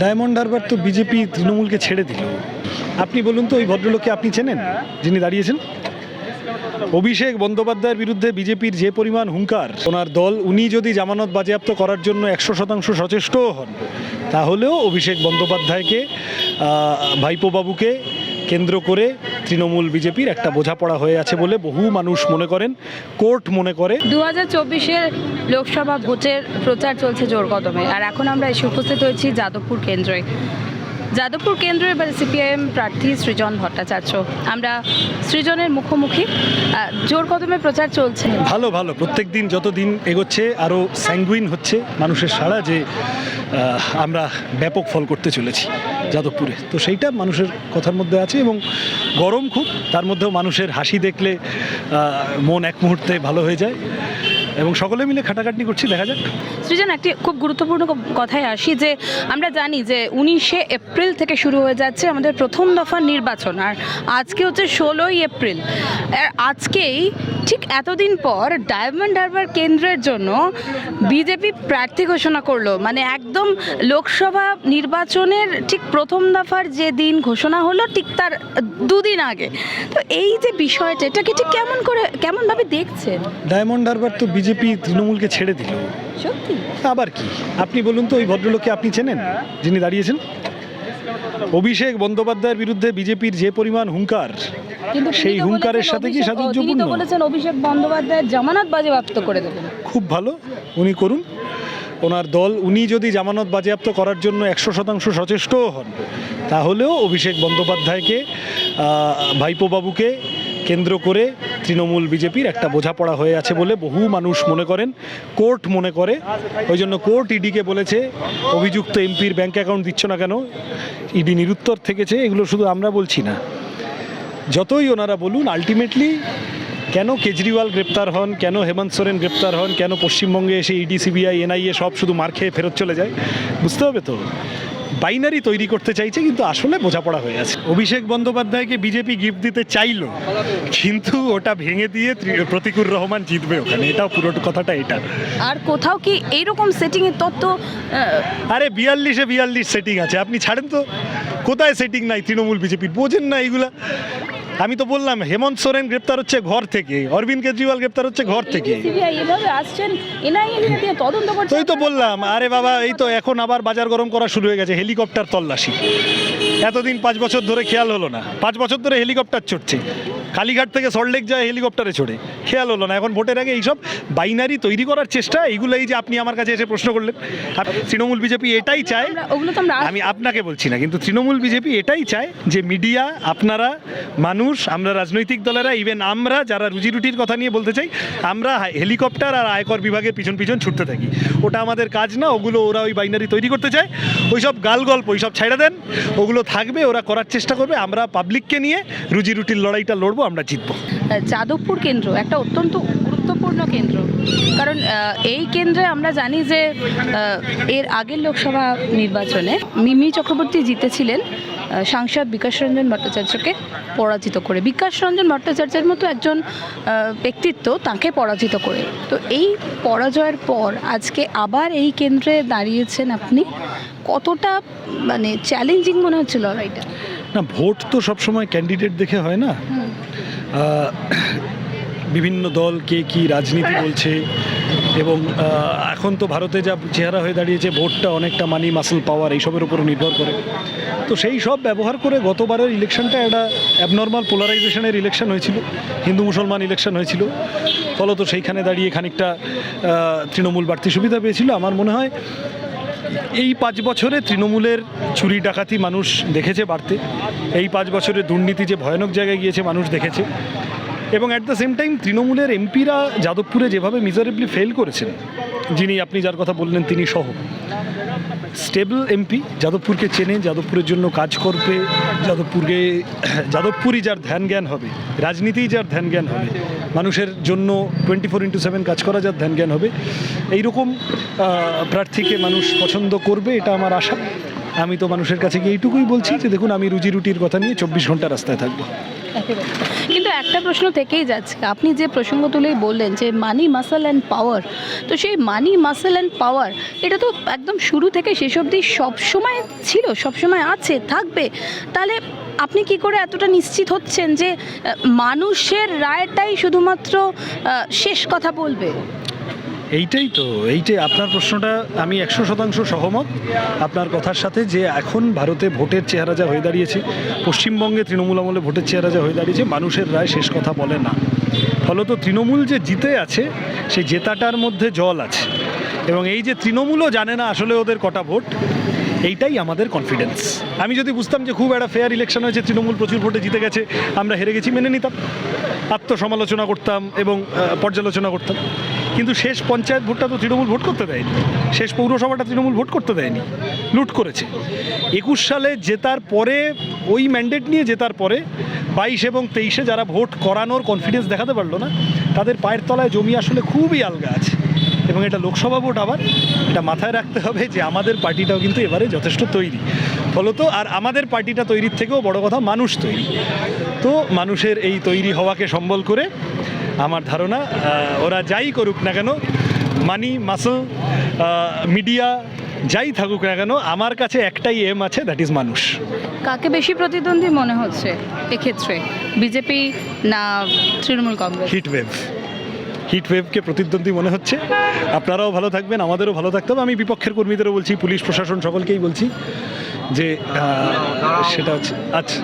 Diamond Harbour তো BJP তৃণমূলকে ছেড়ে দিল। আপনি বলুন তো, ওই ভদ্রলোককে আপনি চেনেন, যিনি দাঁড়িয়েছেন? অভিষেক বন্দ্যোপাধ্যায়ের বিরুদ্ধে বিজেপির যে পরিমাণ হুঙ্কার, ওনার দল, উনি যদি জামানত বাজেয়াপ্ত করার জন্য একশো শতাংশ সচেষ্টও হন, তাহলেও অভিষেক বন্দ্যোপাধ্যায়কে ভাইপোবাবুকে ভাইপো বাবুকে কেন্দ্র করে তৃণমূল বিজেপির একটা বোঝাপড়া হয়ে আছে বলে বহু মানুষ মনে করেন কোর্ট মনে করে। দু হাজার চব্বিশের লোকসভা ভোটের প্রচার চলছে জোর কদমে আর এখন আমরা এসে উপস্থিত হয়েছি যাদবপুর কেন্দ্রে। যাদবপুর কেন্দ্রে এবার সিপিআইএম প্রার্থী সৃজন ভট্টাচার্য। আমরা সৃজনের মুখোমুখি জোর কদমে প্রচার চলছে। ভালো ভালো প্রত্যেক দিন যত দিন এগোচ্ছে আরও স্যাঙ্গুইন হচ্ছে মানুষের সাড়া যে আমরা ব্যাপক ফল করতে চলেছি। যাদবপুরে। তো সেইটা মানুষের কথার মধ্যে আছে এবং গরম খুব, তার মধ্যেও মানুষের হাসি দেখলে মন এক মুহূর্তে ভালো হয়ে যায়। এবং সকলে মিলে খাটাখাটনি করছি দেখা যাক। সৃজন একটি খুব গুরুত্বপূর্ণ কথায় আসি যে আমরা জানি যে উনিশে এপ্রিল থেকে শুরু হয়ে যাচ্ছে আমাদের প্রথম দফার নির্বাচন আর আজকে হচ্ছে ষোলোই এপ্রিল। আর আজকেই ঠিক এতদিন পর ডায়মন্ড হারবার কেন্দ্রের জন্য বিজেপি প্রার্থী ঘোষণা করল। মানে একদম লোকসভা নির্বাচনের ঠিক প্রথম দফার যে দিন ঘোষণা হলো ঠিক তার দুদিন আগে। তো এই যে বিষয়টা এটাকে ঠিক কেমন করে কেমনভাবে দেখছেন? ডায়মন্ড হারবার তো বিজেপি তৃণমূলকে ছেড়ে দিল। সত্যি? আবার কি? আপনি বলুন তো ওই ভদ্রলোককে আপনি চেনেন যিনি দাঁড়িয়েছেন? অভিষেক বন্দ্যোপাধ্যায়ের বিরুদ্ধে বিজেপির যে পরিমাণ হুঙ্কার সেই হুঙ্কারের সাথে কি সাযুজ্যপূর্ণ বলেছেন অভিষেক বন্দ্যোপাধ্যায়ের জামানত বাজেয়াপ্ত করে দেবেন। খুব ভালো উনি করুন। ওনার দল উনি যদি জামানত বাজেয়াপ্ত করার জন্য একশো শতাংশ সচেষ্টও হন তাহলেও অভিষেক বন্দ্যোপাধ্যায়কে আহ, ভাইপো বাবুকে কেন্দ্র করে তৃণমূল বিজেপির একটা বোঝাপড়া হয়ে আছে বলে বহু মানুষ মনে করেন, কোর্ট মনে করে। ওই জন্য কোর্ট ইডিকে বলেছে, অভিযুক্ত এমপির ব্যাংক অ্যাকাউন্ট দিচ্ছ না কেন? ইডি নিরুত্তর থেকেছে, এগুলো শুধু আমরা বলছি না। যতই ওনারা বলুন আলটিমেটলি কেন কেজরিওয়াল গ্রেপ্তার হন, কেন হেমন্ত সোরেন গ্রেপ্তার হন, কেন পশ্চিমবঙ্গে এসে ইডি, সিবিআই, এনআইএ সব শুধু মার খেয়ে ফেরত চলে যায়, বুঝতে হবে তো? বাইনারি তৈরি করতে চাইছে কিন্তু আসলে বোঝাপড়া হয়ে আছে অভিষেক বন্দ্যোপাধ্যায়কে বিজেপি গিফট দিতে চাইল কিন্তু ওটা ভেঙে দিয়ে প্রতিকুর রহমান জিতবে ওখানে। এটাও পুরো কথাটা এটা। আর কোথাও কি এইরকম সেটিংয়ের তত্ত্ব আরে বিয়াল্লিশে বিয়াল্লিশ সেটিং আছে। আপনি ছাড়েন তো। কোথায় সেটিং নাই? তৃণমূল বিজেপির বোঝেন না এইগুলা। আমি তো বললাম হেমন্ত সোরেন গ্রেপ্তার হচ্ছে ঘর থেকে অরবিন্দ কেজরিওয়াল গ্রেপ্তার হচ্ছে ঘর থেকে। তোই তো বললাম আরে বাবা এই তো এখন আবার বাজার গরম করা শুরু হয়ে গেছে হেলিকপ্টার তল্লাশি। এতদিন পাঁচ বছর ধরে খেয়াল হলো না পাঁচ বছর ধরে হেলিকপ্টার চড়ছে কালীঘাট থেকে সল্টলেক যায় হেলিকপ্টারে চড়ে। খেয়াল হলো না এখন ভোটের আগে এইসব বাইনারি তৈরি করার চেষ্টা এইগুলো এই যে আপনি আমার কাছে এসে প্রশ্ন করলেন। তৃণমূল বিজেপি এটাই চায় আমি আপনাকে বলছি না কিন্তু তৃণমূল বিজেপি এটাই চায় যে মিডিয়া আপনারা মানুষ আমরা রাজনৈতিক দলেরা ইভেন আমরা যারা রুজি রুটির কথা নিয়ে বলতে চাই আমরা হেলিকপ্টার আর আয়কর বিভাগের পিছন পিছন ছুটতে থাকি। ওটা আমাদের কাজ না ওগুলো ওরা ওই বাইনারি তৈরি করতে চায়। ওই সব গাল গল্প ওই সব ছাইড়া দেন ওগুলো থাকবে ওরা করার চেষ্টা করবে। আমরা পাবলিককে নিয়ে রুজি রুটির লড়াইটা লড়বো। আমরা জিতবো। যাদবপুর কেন্দ্র একটা অত্যন্ত গুরুত্বপূর্ণ কেন্দ্র। কারণ এই কেন্দ্রে আমরা জানি যে এর আগের লোকসভা নির্বাচনে মিমি চক্রবর্তী জিতেছিলেন সাংসদ বিকাশ রঞ্জন ভট্টাচার্যকে পরাজিত করে। বিকাশ রঞ্জন ভট্টাচার্যের মতো একজন ব্যক্তিত্ব তাকে পরাজিত করে। তো এই পরাজয়ের পর আজকে আবার এই কেন্দ্রে দাঁড়িয়েছেন আপনি। কতটা মানে চ্যালেঞ্জিং মনে হচ্ছে লড়াইটা? না ভোট তো সবসময় ক্যান্ডিডেট দেখে হয় না। বিভিন্ন দল কে কি রাজনীতি বলছে এবং এখন তো ভারতে যা চেহারা হয়ে দাঁড়িয়েছে ভোটটা অনেকটা মানি মাসল পাওয়ার এইসবের উপর নির্ভর করে। তো সেই সব ব্যবহার করে গতবারের ইলেকশনটা একটা অ্যাবনর্মাল পোলারাইজেশনের ইলেকশন হয়েছিল হিন্দু মুসলমান ইলেকশন হয়েছিল। ফলত সেইখানে দাঁড়িয়ে খানিকটা তৃণমূল বাড়তি সুবিধা পেয়েছিল। আমার মনে হয় এই পাঁচ বছরে তৃণমূলের চুরি ডাকাতি মানুষ দেখেছে বাড়তে। এই পাঁচ বছরে দুর্নীতি যে ভয়ানক জায়গায় গিয়েছে, মানুষ দেখেছে। এবং অ্যাট দ্য সেম টাইম তৃণমূলের এমপিরা যাদবপুরে যেভাবে মিজারেবলি ফেল করেছেন, যিনি আপনি যার কথা বললেন তিনি সহ। স্টেবল এমপি, যাদবপুরকে চেনে, যাদবপুরের জন্য কাজ করবে, যাদবপুরকে, যাদবপুরই যার ধ্যান জ্ঞান হবে, রাজনীতিই যার ধ্যান জ্ঞান হবে, মানুষের জন্য টোয়েন্টি ফোর ইন্টু সেভেন কাজ করা যার ধ্যান জ্ঞান হবে। এইরকম প্রার্থীকে মানুষ পছন্দ করবে, এটা আমার আশা। আমি তো মানুষের কাছে গিয়ে এইটুকুই বলছি যে দেখুন, আমি রুজি রুটির কথা নিয়ে চব্বিশ ঘণ্টা রাস্তায় থাকব। কিন্তু একটা প্রশ্ন থেকেই যাচ্ছে। আপনি যে প্রসঙ্গ তুলেই বললেন যে মানি মাসেল অ্যান্ড পাওয়ার তো সেই মানি মাসেল অ্যান্ড পাওয়ার এটা তো একদম শুরু থেকে শেষ অবধি সবসময় ছিল, সবসময় আছে, থাকবে। তাহলে আপনি কি করে এতটা নিশ্চিত হচ্ছেন যে মানুষের রায়টাই শুধুমাত্র শেষ কথা বলবে? এইটাই তো, এইটাই। আপনার প্রশ্নটা আমি একশো শতাংশ সহমত। আপনার কথার সাথে যে এখন ভারতে ভোটের চেহারা যা হয়ে দাঁড়িয়েছে, পশ্চিমবঙ্গে তৃণমূল আমলে ভোটের চেহারা যা হয়ে দাঁড়িয়েছে, মানুষের রায় শেষ কথা বলে না। ফলত তৃণমূল যে জিতে আছে, সেই জেতাটার মধ্যে জল আছে। এবং এই যে তৃণমূলও জানে না আসলে ওদের কটা ভোট, এইটাই আমাদের কনফিডেন্স আমি যদি বুঝতাম যে খুব একটা ফেয়ার ইলেকশন হয়েছে, তৃণমূল প্রচুর ভোটে জিতে গেছে, আমরা হেরে গেছি, মেনে নিতাম। আত্মসমালোচনা করতাম এবং পর্যালোচনা করতাম। কিন্তু শেষ পঞ্চায়েত ভোটটা তো তৃণমূল ভোট করতে দেয়নি। শেষ পৌরসভাটা তৃণমূল ভোট করতে দেয়নি। লুট করেছে। একুশ সালে জেতার পরে, ওই ম্যান্ডেট নিয়ে জেতার পরে, বাইশ এবং তেইশে যারা ভোট করানোর কনফিডেন্স দেখাতে পারল না, তাদের পায়ের তলায় জমি আসলে খুবই আলগা আছে। এবং এটা লোকসভা ভোট আবার। এটা মাথায় রাখতে হবে যে আমাদের পার্টিটাও কিন্তু এবারে যথেষ্ট তৈরি। ফলত আর আমাদের পার্টিটা তৈরির থেকেও বড় কথা মানুষ তৈরি। তো মানুষের এই তৈরি হওয়াকে সম্বল করে আমার ধারণা ওরা যাই করুক না কেন মানি মাসল মিডিয়া যাই থাকুক না কেন আমার কাছে একটাই এম আছে দ্যাট ইজ মানুষ। কাকে বেশি প্রতিদ্বন্দ্বী মনে হচ্ছে এক্ষেত্রে? বিজেপি না তৃণমূল কংগ্রেস? হিটওয়েভ হিটওয়েভকে প্রতিদ্বন্দ্বী মনে হচ্ছে। আপনারাও ভালো থাকবেন আমাদেরও ভালো থাকতে হবে। আমি বিপক্ষের কর্মীদেরও বলছি পুলিশ প্রশাসন সকলকেই বলছি যে সেটা হচ্ছে আচ্ছা।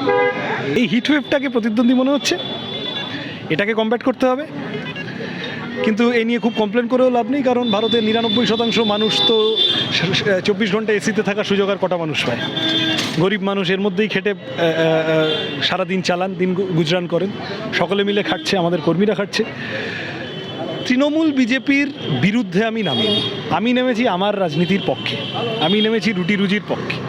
এই হিটওয়েভটাকে প্রতিদ্বন্দ্বী মনে হচ্ছে? এটাকে কমব্যাট করতে হবে। কিন্তু এ নিয়ে খুব কমপ্লেন করেও লাভ নেই, কারণ ভারতের নিরানব্বই শতাংশ মানুষ তো চব্বিশ ঘণ্টা এসিতে থাকার সুযোগ আর কটা মানুষ পায়? গরিব মানুষ এর মধ্যেই খেটে সারাদিন চালান, দিন গুজরান করেন। সকলে মিলে খাটছে আমাদের কর্মীরা খাটছে তৃণমূল বিজেপির বিরুদ্ধে আমি নামিনি। আমি নেমেছি আমার রাজনীতির পক্ষে। আমি নেমেছি রুটি রুজির পক্ষে।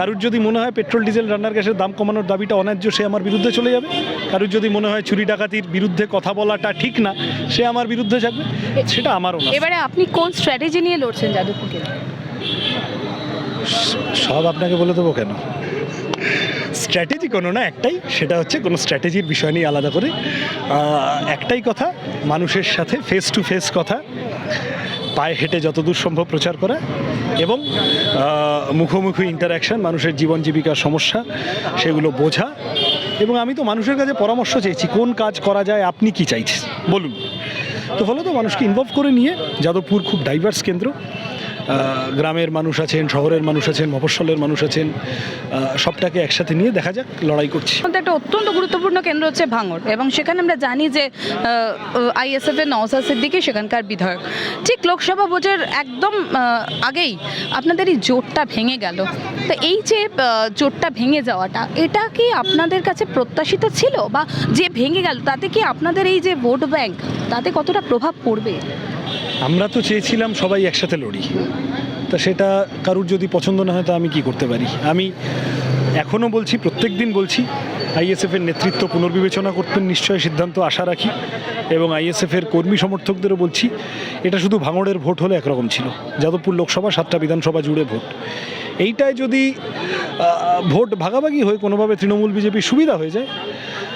কারুর যদি মনে হয় পেট্রোল ডিজেল রান্নার গ্যাসের দাম কমানোর দাবিটা অন্যায্য সে আমার বিরুদ্ধে চলে যাবে। কারুর যদি মনে হয় চুরি ডাকাতির বিরুদ্ধে কথা বলাটা ঠিক না সে আমার বিরুদ্ধে থাকবে সেটা আমারও না। এবারে আপনি কোন স্ট্র্যাটেজি নিয়ে লড়ছেন যাদবপুরকে? সব আপনাকে বলে দেবো কেন? স্ট্র্যাটেজি কোনো না একটাই। সেটা হচ্ছে কোনো স্ট্র্যাটেজির বিষয় নিয়ে আলাদা করে। একটাই কথা মানুষের সাথে ফেস টু ফেস কথা। পায়ে হেঁটে যতদূর সম্ভব প্রচার করা এবং মুখোমুখি ইন্টারাকশন মানুষের জীবন জীবিকার সমস্যা সেগুলো বোঝা এবং আমি তো মানুষের কাছে পরামর্শ চেয়েছি, কোন কাজ করা যায়, আপনি কি চাইছেন? বলুন। তো ফলে তো মানুষকে ইনভলভ করে নিয়ে যাদবপুর খুব ডাইভার্স কেন্দ্র। গ্রামের মানুষ আছেন, শহরের মানুষ আছেন, মফস্বলের মানুষ আছেন সবটাকে একসাথে নিয়ে দেখা যাক, লড়াই করছি। একটা অত্যন্ত গুরুত্বপূর্ণ কেন্দ্র হচ্ছে ভাঙড়, এবং সেখানে আমরা জানি যে আইএসএফ এর নওসাদ সিদ্দিকি সেখানকার বিধায়ক। ঠিক লোকসভা ভোটের একদম আগেই আপনাদের এই জোটটা ভেঙে গেল। তো এই যে জোটটা ভেঙে যাওয়াটা, এটা কি আপনাদের কাছে প্রত্যাশিত ছিল? বা যে ভেঙে গেল, তাতে কি আপনাদের এই যে ভোট ব্যাংক, তাতে কতটা প্রভাব পড়বে? আমরা তো চেয়েছিলাম সবাই একসাথে লড়ি। তা সেটা কারুর যদি পছন্দ না হয়, তা আমি কি করতে পারি? আমি এখনও বলছি, প্রত্যেক দিন বলছি আইএসএফের নেতৃত্ব পুনর্বিবেচনা করতেন, নিশ্চয় সিদ্ধান্ত আশা রাখি। এবং আইএসএফের কর্মী সমর্থকদেরও বলছি, এটা শুধু ভাঙড়ের ভোট হলে একরকম ছিল। যাদবপুর লোকসভা, সাতটা বিধানসভা জুড়ে ভোট। এইটায় যদি ভোট ভাগাভাগি হয়ে কোনোভাবে তৃণমূল বিজেপি সুবিধা হয়ে যায়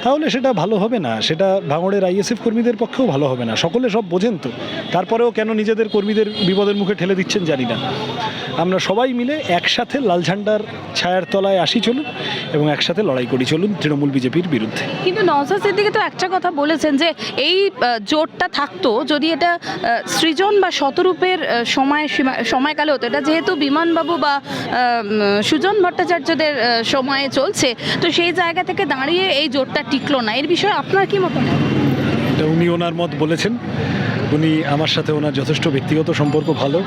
তাহলে সেটা ভালো হবে না, সেটা ভাঙড়ের আইএসএফ কর্মীদের পক্ষেও ভালো হবে না, সকলে সব বোঝেন তো। তারপরেও কেন নিজেদের কর্মীদের বিপদের মুখে ঠেলে দিচ্ছেন জানি না। আমরা সবাই মিলে একসাথে লাল ঝান্ডার ছায়ার তলায় আসি চলুন এবং একসাথে লড়াই করি, চলুন তৃণমূল বিজেপির বিরুদ্ধে। কিন্তু নওসাদ সিদ্দিকি তো একটা কথা বলেছেন যে এই জোটটা থাকতো যদি এটা সৃজন বা শতরূপের সময় সীমা- সময়কালে হতো। এটা যেহেতু বিমানবাবু বা সুজন ভট্টাচার্যদের সময়ে চলছে, তো সেই জায়গা থেকে দাঁড়িয়ে এই জোটটা টিকলো না। এর বিষয়ে আপনার কি মতামত? এটা উনি ওনার মত বলেছেন। উনি আমার সাথে ওনার যথেষ্ট ব্যক্তিগত সম্পর্ক ভালো।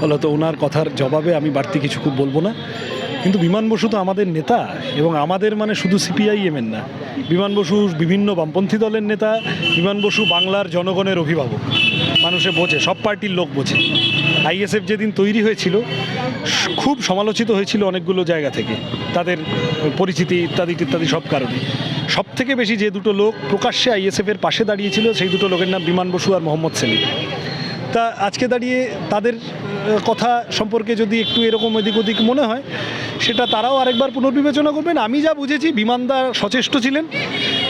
ফলত ওনার কথার জবাবে আমি বাড়তি কিছু খুব বলব না। কিন্তু বিমান বসু তো আমাদের নেতা এবং আমাদের মানে শুধু সিপিআইএমের না। বিমান বসু বিভিন্ন বামপন্থী দলের নেতা বিমান বসু বাংলার জনগণের অভিভাবক। মানুষে বোঝে, সব পার্টির লোক বোঝে। আইএসএফ যেদিন তৈরি হয়েছিল, খুব সমালোচিত হয়েছিল অনেকগুলো জায়গা থেকে। তাদের পরিচিতি, ইত্যাদি ইত্যাদি সব কারণে। সব থেকে বেশি যে দুটো লোক প্রকাশ্যে আইএসএফ এর পাশে দাঁড়িয়েছিল, সেই দুটো লোকের নাম বিমান বসু আর মোহাম্মদ সেলিম। তা আজকে দাঁড়িয়ে তাদের কথা সম্পর্কে যদি একটু এরকম এদিক ওদিক মনে হয়, সেটা তারাও আরেকবার পুনর্বিবেচনা করবেন। আমি যা বুঝেছি, বিমানদা সচেষ্ট ছিলেন।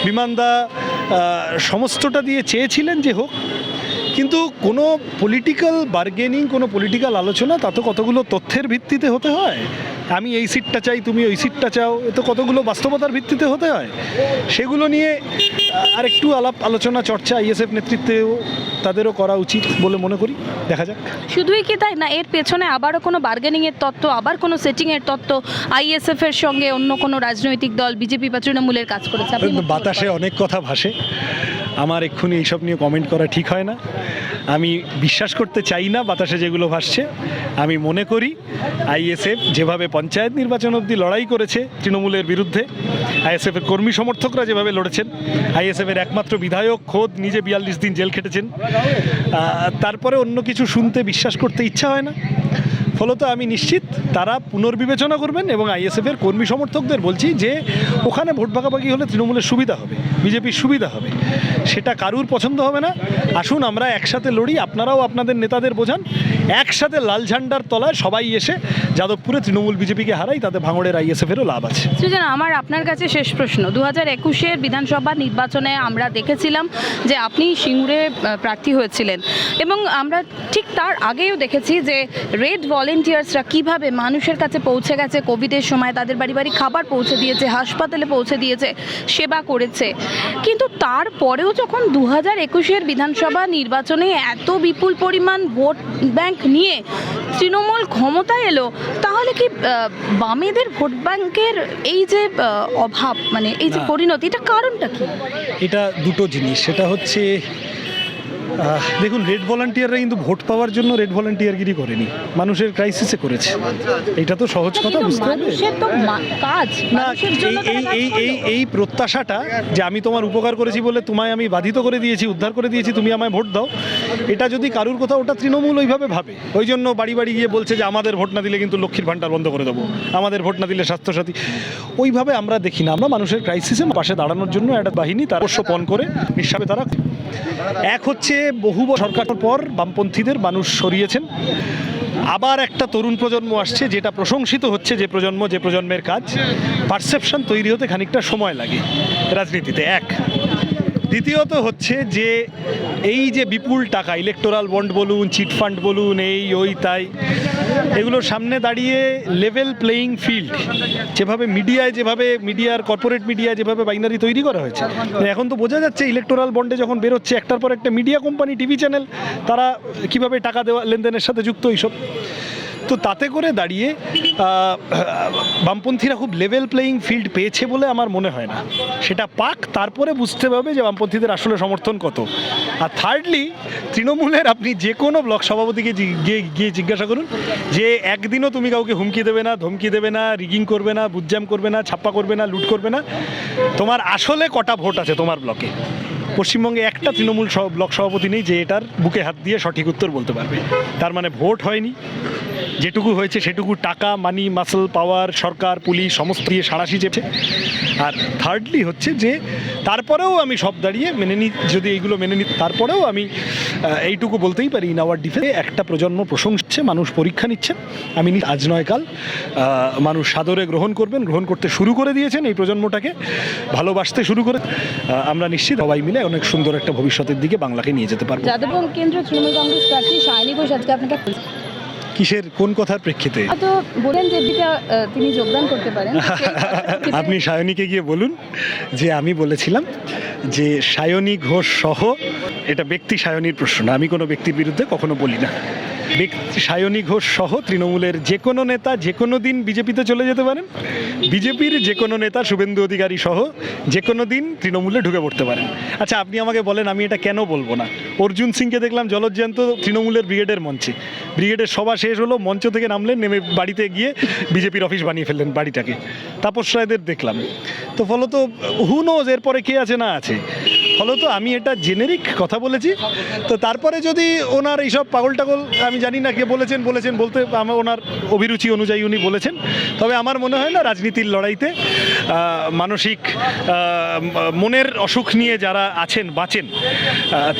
বিমানদা সমস্তটা দিয়ে চেয়েছিলেন যে হোক কিন্তু কোনো পলিটিক্যাল বার্গেনিং কোনো পলিটিক্যাল আলোচনা তা তো কতগুলো তথ্যের ভিত্তিতে হতে হয়? আমি এই সিটটা চাই তুমি ওই সিটটা চাও এ তো কতগুলো বাস্তবতার ভিত্তিতে হতে হয়? সেগুলো নিয়ে আর একটু আলাপ আলোচনা চর্চা আইএসএফ নেতৃত্বেও তাদেরও করা উচিত বলে মনে করি। দেখা যাক। শুধুই কি তাই? না এর পেছনে আবারও কোনো বার্গেনিংয়ের তত্ত্ব আবার কোনো সেটিংয়ের তত্ত্ব আইএসএফের সঙ্গে অন্য কোনো রাজনৈতিক দল বিজেপি বা তৃণমূলের কাজ করেছে? বাতাসে অনেক কথা ভাসে। আমার এক্ষুনি এইসব নিয়ে কমেন্ট করা ঠিক হয় না। আমি বিশ্বাস করতে চাই না বাতাসে যেগুলো ভাসছে। আমি মনে করি আইএসএফ যেভাবে পঞ্চায়েত নির্বাচন অবধি লড়াই করেছে তৃণমূলের বিরুদ্ধে, আইএসএফের কর্মী সমর্থকরা যেভাবে লড়েছেন, আইএসএফের একমাত্র বিধায়ক খোদ নিজে বিয়াল্লিশ দিন জেল খেটেছেন। তারপরে অন্য কিছু শুনতে, বিশ্বাস করতে ইচ্ছা হয় না। ফলত আমি নিশ্চিত তারা পুনর্বিবেচনা করবেন এবং আইএসএফের কর্মী সমর্থকদের বলছি যে ওখানে ভোট ভাগাভাগি হলে তৃণমূলের সুবিধা হবে, বিজেপির সুবিধা হবে। সেটা কারুর পছন্দ হবে না। আসুন আমরা একসাথে লড়ি, আপনারাও আপনাদের নেতাদের বোঝান। একসাথে লাল ঝান্ডার তলায় সবাই এসে যাদবপুরে তৃণমূল বিজেপিকে হারাই, তাতে ভাঙড়ের আইএসএফেরও লাভ আছে। সুজন আমার আপনার কাছে শেষ প্রশ্ন। দু হাজার একুশের বিধানসভা নির্বাচনে আমরা দেখেছিলাম যে আপনি সিঙ্গুরে প্রার্থী হয়েছিলেন। এবং আমরা ঠিক তার আগেও দেখেছি যে রেড ভলেন্টিয়ার্সরা কীভাবে মানুষের কাছে পৌঁছে গেছে? কোভিডের সময় তাদের বাড়ি বাড়ি খাবার পৌঁছে দিয়েছে হাসপাতালে পৌঁছে দিয়েছে সেবা করেছে। কিন্তু তারপরেও যখন দু হাজার একুশের বিধানসভা নির্বাচনে এত বিপুল পরিমাণ ভোট ব্যাংক নিয়ে তৃণমূল ক্ষমতায় এলো তাহলে কি বামেদের ভোট ব্যাংকের এই যে অভাব মানে এই যে পরিণতি এটা কারণটা কি? এটা দুটো জিনিস। সেটা হচ্ছে দেখুন রেড ভলান্টিয়াররা কিন্তু ভোট পাওয়ার জন্য রেড ভলান্টিয়ারগিরি করেনি। মানুষের ক্রাইসিসে করেছে। এটা তো সহজ কথা বুঝতে হবে কাজ না এই এই এই এই প্রত্যাশাটা যে আমি তোমার উপকার করেছি বলে তোমায় আমি বাধিত করে দিয়েছি উদ্ধার করে দিয়েছি তুমি আমায় ভোট দাও এটা যদি কারুর কথা ওটা তৃণমূল ওইভাবে ভাবে। ওই জন্য বাড়ি বাড়ি গিয়ে বলছে যে আমাদের ভোট না দিলে কিন্তু লক্ষ্মীর ভাণ্ডার বন্ধ করে দেবো। আমাদের ভোট না দিলে স্বাস্থ্যসাথী। ওইভাবে আমরা দেখি না। আমরা মানুষের ক্রাইসিসে পাশে দাঁড়ানোর জন্য একটা বাহিনী তার অবশ্য পণ করে নিঃস্বাবে তারা এক হচ্ছে বহু সরকার পর বামপন্থীদের মানুষ সরিয়েছেন। আবার একটা তরুণ প্রজন্ম আসছে যেটা প্রশংসিত হচ্ছে যে প্রজন্ম, যে প্রজন্মের কাজ, পারসেপশন তৈরি হতে খানিকটা সময় লাগে রাজনীতিতে। এক দ্বিতীয়ত হচ্ছে যে এই যে বিপুল টাকা ইলেকটোরাল বন্ড বলুন চিট ফান্ড বলুন, এই, ওই, তাই এগুলোর সামনে দাঁড়িয়ে লেভেল প্লেয়িং ফিল্ড যেভাবে মিডিয়ায় যেভাবে মিডিয়ার কর্পোরেট মিডিয়া যেভাবে বাইনারি তৈরি করা হয়েছে। এখন তো বোঝা যাচ্ছে ইলেকটোরাল বন্ডে যখন বেরোচ্ছে, একটার পর একটা মিডিয়া কোম্পানি টিভি চ্যানেল তারা কীভাবে টাকা দেওয়া, লেনদেনের সাথে যুক্ত এইসব। তো তাতে করে দাঁড়িয়ে বামপন্থীরা খুব লেভেল প্লেয়িং ফিল্ড পেয়েছে বলে আমার মনে হয় না। সেটা পাক, তারপরে বুঝতে পারবে যে বামপন্থীদের আসলে সমর্থন কত। আর থার্ডলি তৃণমূলের আপনি যে কোনো ব্লক সভাপতিকে গিয়ে গিয়ে জিজ্ঞাসা করুন যে একদিনও তুমি কাউকে হুমকি দেবে না, ধমকি দেবে না রিগিং করবে না বুজ্জাম করবে না, ছাপ্পা করবে না, লুট করবে না। তোমার আসলে কটা ভোট আছে তোমার ব্লকে? পশ্চিমবঙ্গে একটা তৃণমূল ব্লক সভাপতি নেই যে এটার বুকে হাত দিয়ে সঠিক উত্তর বলতে পারবে। তার মানে ভোট হয়নি। যেটুকু হয়েছে সেটুকু টাকা মানি মাসল পাওয়ার সরকার, পুলিশ, সমস্ত দিয়ে সাঁড়াশি চেপে আর থার্ডলি হচ্ছে যে, তারপরেও আমি সব দাঁড়িয়ে মেনে নিই যদি এইগুলো মেনে নিই তারপরেও আমি এইটুকু বলতেই পারি ইন আওয়ার ডিফে একটা প্রজন্ম প্রশংসছে মানুষ পরীক্ষা নিচ্ছেন আমি আজ নয় কাল মানুষ সাদরে গ্রহণ করবেন, গ্রহণ করতে শুরু করে দিয়েছেন এই প্রজন্মটাকে, ভালোবাসতে শুরু করে আমরা নিশ্চিত সবাই মিলে অনেক সুন্দর একটা ভবিষ্যতের দিকে বাংলাকে নিয়ে যেতে পারব। যাদবপুর কেন্দ্র তৃণমূল কংগ্রেস প্রার্থী সায়নী ঘোষ, আজকে আপনাকে কিসের কোন কথার প্রেক্ষিতে? তো বলেন যে তিনি যোগদান করতে পারেন। আপনি সায়নীকে গিয়ে বলুন যে আমি বলেছিলাম যে সায়নী ঘোষ সহ এটা ব্যক্তি সায়নীর প্রশ্ন আমি কোনো ব্যক্তির বিরুদ্ধে কখনো বলি না। সায়নী ঘোষ সহ তৃণমূলের যে কোনো নেতা যে কোনো দিন বিজেপিতে চলে যেতে পারেন। বিজেপির যে কোনো নেতা শুভেন্দু অধিকারী সহ যে কোনো দিন তৃণমূলে ঢুকে পড়তে পারেন। আচ্ছা আপনি আমাকে বলেন, আমি এটা কেন বলব না? অর্জুন সিংকে দেখলাম জলজ্জান্ত তৃণমূলের ব্রিগেডের মঞ্চে। ব্রিগেডের সভা শেষ হলো, মঞ্চ থেকে নামলেন, নেমে বাড়িতে গিয়ে বিজেপির অফিস বানিয়ে ফেললেন বাড়িটাকে। তাপস রায়দের দেখলাম। তো ফলত হু নোজ এরপরে কে আছে না আছে। ফলত আমি এটা জেনেরিক কথা বলেছি। তো তারপরে যদি ওনার এইসব পাগল টাগল আমি জানি না কে বলেছেন বলেছেন বলতে আমার ওনার অভিরুচি অনুযায়ী উনি বলেছেন। তবে আমার মনে হয় না রাজনীতির লড়াইতে মানসিক মনের অসুখ নিয়ে যারা আছেন, বাঁচেন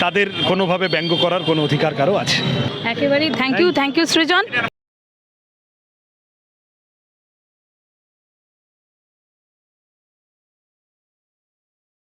তাদের কোনোভাবে ব্যঙ্গ করার কোনো অধিকার কারও আছে। একেবারেই। Thank you thank you Srijan.